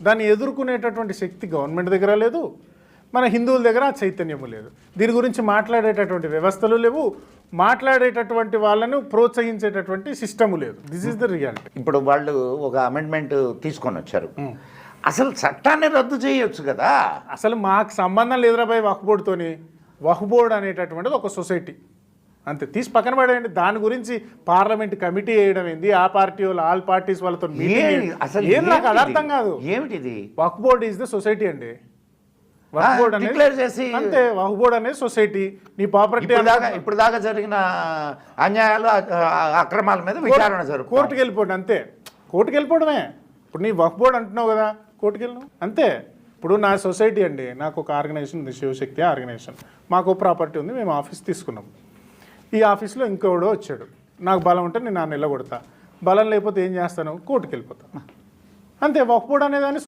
దాన్ని ఎదుర్కొనేటటువంటి శక్తి గవర్నమెంట్ దగ్గర లేదు మన హిందువుల దగ్గర ఆ చైతన్యము లేదు. దీని గురించి మాట్లాడేటటువంటి వ్యవస్థలు లేవు మాట్లాడేటటువంటి వాళ్ళను ప్రోత్సహించేటటువంటి సిస్టము లేదు. దిస్ ఇస్ ద రియాలిటీ ఇప్పుడు వాళ్ళు ఒక అమెండ్మెంట్ తీసుకొని వచ్చారు. అసలు చట్టాన్ని రద్దు చేయొచ్చు కదా? అసలు మాకు సంబంధం లేదురా బాయ్ వక్బోర్డ్తోని వక్బోర్డ్ అనేటటువంటిది ఒక సొసైటీ. అంతే. తీసి పక్కన పడేయండి. దాని గురించి పార్లమెంట్ కమిటీ వేయడం ఏంది? ఆ పార్టీ వాళ్ళు ఆల్ పార్టీస్ వాళ్ళతో అసలు ఏం నాకు? అర్థం కాదు. ఏమిటిది? Waqf board is the society అండి. ఆ, వక్ఫ్ బోర్డ్ అనేది చేసి- అంతే. వక్ఫ్ బోర్డ్ అనేది సొసైటీ నీ ప్రాపర్టీ దాకా ఇప్పుడు దాకా జరిగిన అన్యాయాలు అక్రమాల మీద విచారణ జరుపు కోర్టుకి వెళ్ళిపోండి అంతే. కోర్టుకి వెళ్ళిపోవడమే. ఇప్పుడు నీ వక్ఫ్ బోర్డ్ అంటున్నావు కదా కోర్టుకి వెళ్ళను అంతే. ఇప్పుడు నా సొసైటీ అండి. నాకు ఒక ఆర్గనైజేషన్ ఉంది శివశక్తి ఆర్గనైజేషన్ మాకు ప్రాపర్టీ ఉంది మేము ఆఫీస్ తీసుకున్నాం. ఈ ఆఫీస్లో ఇంకోడో వచ్చాడు. నాకు బలం ఉంటే నేను నా నెల బలం లేకపోతే ఏం చేస్తాను? కోర్టుకి వెళ్ళిపోతాను అంతే ఒక బోర్డ్ అనేదాన్ని